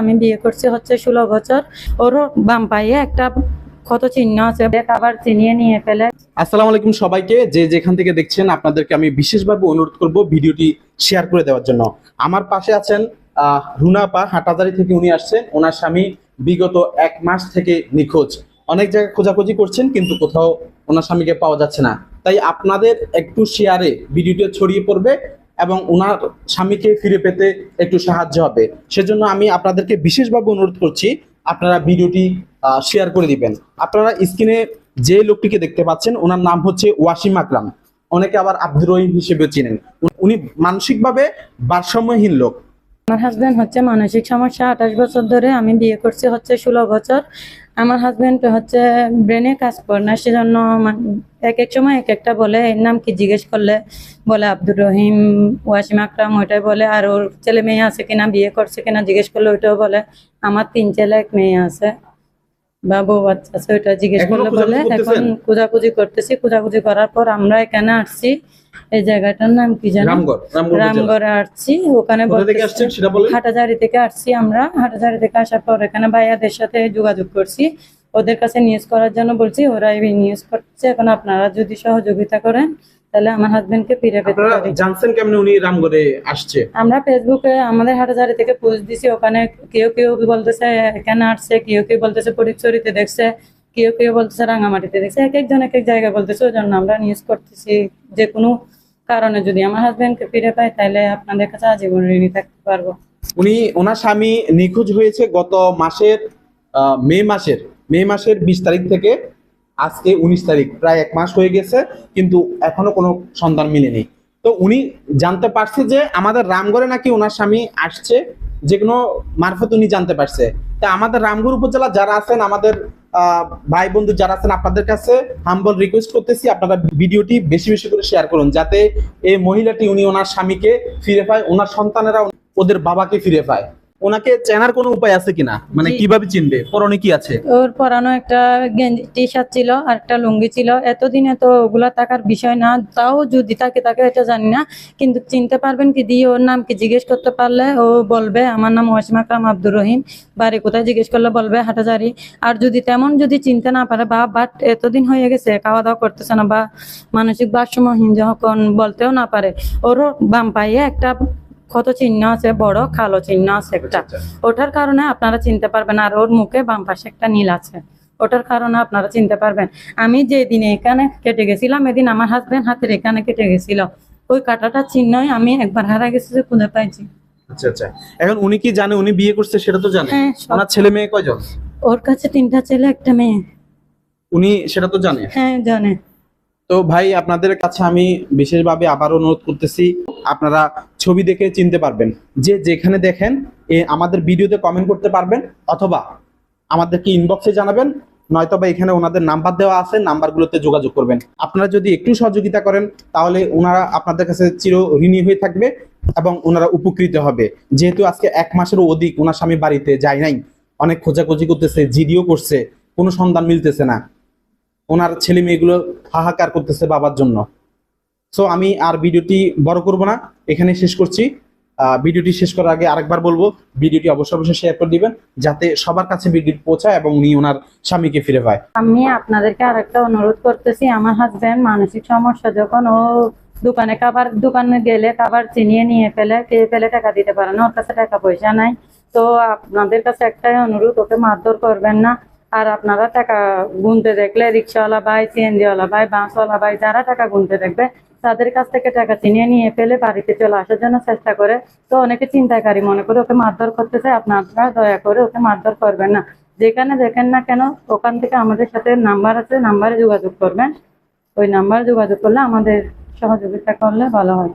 আমি বিয়ে করছি হচ্ছে ষোলো বছর। ওরও বাম পায়ে একটা চিহ্ন আছে আবার চিনিয়ে নিয়ে ফেলে। আলাইকুম সবাইকে। যে যেখান থেকে দেখছেন, আপনাদেরকে আমি বিশেষভাবে অনুরোধ করব ভিডিওটি শেয়ার করে দেওয়ার জন্য। আমার পাশে আছেন রুনাপা হাটাজারি থেকে উনি আসছেন। ওনার স্বামী বিগত এক মাস থেকে নিখোঁজ। অনেক জায়গায় খোঁজাখুঁজি করছেন, কিন্তু কোথাও ওনার স্বামীকে পাওয়া যাচ্ছে না। তাই আপনাদের একটু শেয়ারে ভিডিওটি ছড়িয়ে পড়বে। এবং ওনার স্বামীকে ফিরে পেতে একটু সাহায্য হবে। সেজন্য আমি আপনাদেরকে বিশেষভাবে অনুরোধ করছি, আপনারা ভিডিওটি শেয়ার করে দিবেন। আপনারা স্ক্রিনে যে লোকটিকে দেখতে পাচ্ছেন, ওনার নাম হচ্ছে ওয়াসিম আকরাম। অনেকে আবার আব্দুর রহিম হিসেবে চিনেন। উনি মানসিকভাবে ভারসাম্যহীন লোক। আমার হাজবেন্ড হচ্ছে মানসিক সমস্যা আঠাশ বছর ধরে আমি বিয়ে করছি হচ্ছে ষোলো বছর। আমার হাজবেন্ড হচ্ছে ব্রেনে কাজ করে না সেজন্য এক এক সময় এক একটা বলে এর নাম কি জিজ্ঞেস করলে বলে আব্দুর রহিম ওয়াসিম আকরাম ওইটাই বলে। আর ওর ছেলে মেয়ে আছে কিনা বিয়ে করছে কিনা জিজ্ঞেস করলে ওইটাও বলে। আমার তিন ছেলে এক মেয়ে আছে। বা বউ বাচ্চা আছে ওইটা জিজ্ঞেস করলে বলে। এখন? খোঁজাখুঁজি করতেছি। খোঁজাখুঁজি করার পর আমরা এখানে আসছি। এই জায়গাটার নাম কি জানো? রামগড় আসছি ওখানে হাটাজারি থেকে আসছি আমরা। হাটাজারি থেকে আসার পর এখানে ভাইয়াদের সাথে যোগাযোগ করছি। ওদের কাছে নিউজ করার জন্য বলছি ওরা এই নিউজ করছে। এখন আপনারা যদি সহযোগিতা করেন তাহলে আমার হাজবেন্ডকে ফিরে পেতে পারি। জানছেন কেমনে উনি রামগড়ে আসছে? আমরা ফেসবুকে আমাদের হাটাজারি থেকে পোস্ট দিছি। ওখানে কেউ কেউ বলতেছে এখানে আসছে? কেউ কেউ বলতেছে ফটিকছড়িতে দেখছে। কেউ কেউ বলতেছে রাঙামাটিতে দেখছে। এক একজন এক এক জায়গায় বলতেছে ওই জন্য আমরা নিউজ করতেছি। যে কোনো কারণে যদি আমার হাজবেন্ডকে ফিরে পাই তাহলে আপনাদের কাছে আজীবন ঋণী থাকতে পারব। উনি, ওনার স্বামী নিখোঁজ হয়েছে গত মাসের মে মাসের মে মাসের বিশ তারিখ থেকে। আজকে উনিশ তারিখ, প্রায় এক মাস হয়ে গেছে, কিন্তু এখনও কোনো সন্ধান মিলেনি। তো উনি জানতে পারছে যে আমাদের রামগড়ে নাকি ওনার স্বামী আসছে, যে কোনো মারফত উনি জানতে পারছে। তা আমাদের রামগড় উপজেলা যারা আছেন, আমাদের ভাই বন্ধু যারা আছেন আপনাদের কাছে হাম্বল রিকোয়েস্ট করতেছি, আপনারা ভিডিওটি বেশি বেশি করে শেয়ার করুন, যাতে এই মহিলাটি, উনি ওনার স্বামীকে ফিরে পায়, ওনার সন্তানেরা ওদের বাবাকে ফিরে পায়। ওনাকে চেনার কোনো উপায় আছে কিনা? মানে। কীভাবে চিনবে? পরনে কি আছে? ওর পরানো একটা গেঞ্জি টি শার্ট ছিল আর একটা লুঙ্গি ছিল। এতদিনে তো ওগুলা থাকার বিষয় না তাও যদি থাকে তাকে এটা জানি না। কিন্তু চিনতে পারবেন কি দিয়ে ওর নাম কি জিজ্ঞেস করতে পারলে ও বলবে আমার নাম ওয়াসিম কাম আব্দুর রহিম বাড়ি কোথায়? জিজ্ঞেস করলে বলবে হাটাজারি। আর যদি তেমন যদি চিনতে না পারে বা বাট এতদিন হয়ে গেছে খাওয়া দাওয়া করতেছে না বা মানসিক ভারসাম্যহীন যখন বলতেও না পারে। ওরও বাম পায়ে একটা ক্ষত চিহ্ন আছে? বড় কালো চিহ্ন আছে একটা। ওটার কারণে আপনারা চিনতে পারবেন আর ওর মুখে বাম পাশে একটা নীল আছে। ওটার কারণে আপনারা চিনতে পারবেন। আমি যে দিনে এখানে কেটে গেছিলাম এদিন আমার হাজবেন্ড হাতের এখানে কেটে গেছিল। ওই কাটাটা চিহ্নই আমি একবার হারা গেছি যে খুঁজে পাইছি। আচ্ছা আচ্ছা। এখন উনি কি জানে? উনি বিয়ে করছে সেটা তো জানে। হ্যাঁ ওনার ছেলে মেয়ে কয়জন? ওর কাছে তিনটা ছেলে একটা মেয়ে। উনি সেটা তো জানে। হ্যাঁ জানে। তো ভাই আপনাদের কাছে আমি বিশেষভাবে আবার অনুরোধ করতেছি। আপনারা ছবি দেখে চিনতে পারবেন। যে যেখানে দেখেন, এ আমাদের ভিডিওতে কমেন্ট করতে পারবেন, অথবা আমাদেরকে ইনবক্সে জানাবেন নয়তো বা এখানে ওনাদের নাম্বার দেওয়া আছে নাম্বারগুলোতে যোগাযোগ করবেন। আপনারা যদি একটু সহযোগিতা করেন, তাহলে ওনারা আপনাদের কাছে চির ঋণী হয়ে থাকবে এবং ওনারা উপকৃত হবে। যেহেতু আজকে এক মাসেরও অধিক ওনার স্বামী বাড়িতে যায় নাই, অনেক খোঁজাখুঁজি করতেছে, জিডিও করছে, কোনো সন্ধান মিলতেছে না। ওনার ছেলে মেয়েগুলো হাহাকার করতেছে বাবার জন্য। সো আমি আর ভিডিওটি বড় করব না, এখানে শেষ করছি। ভিডিওটি শেষ করার আগে আরেকবার বলব, ভিডিওটি অবশ্যই অবশ্যই শেয়ার করে দিবেন, যাতে সবার কাছে ভিডিও পৌঁছায় এবং উনি ওনার স্বামীকে ফিরে পায়। আমি আপনাদেরকে আরেকটা অনুরোধ করতেছি, আমার হাজবেন্ড মানসিক সমস্যা, যখন ও দোকানে খাবার, দোকানে গেলে খাবার চিনিয়ে নিয়ে ফেলে খেয়ে ফেলে টাকা দিতে পারে না, ওর কাছে টাকা পয়সা নাই। তো আপনাদের কাছে একটাই অনুরোধ, ওকে মারধর করবেন না। আর আপনারা টাকা গুনতে দেখলে রিক্সাওয়ালা ভাই সিএনজিওয়ালা ভাই, বাসওয়ালা ভাই, যারা টাকা গুনতে দেখবে তাদের কাছ থেকে টাকা চিনিয়ে নিয়ে ফেলে বাড়িতে চলে আসার জন্য চেষ্টা করে। তো অনেকে চিন্তাকারী মনে করে ওকে মারধর করতে করতেছে। আপনারা দয়া করে ওকে মারধর করবেন না। যেখানে দেখেন না কেন, ওখান থেকে আমাদের সাথে নাম্বার আছে, নাম্বারে যোগাযোগ করবেন। ওই নাম্বারে যোগাযোগ করলে আমাদের সহযোগিতা করলে ভালো হয়।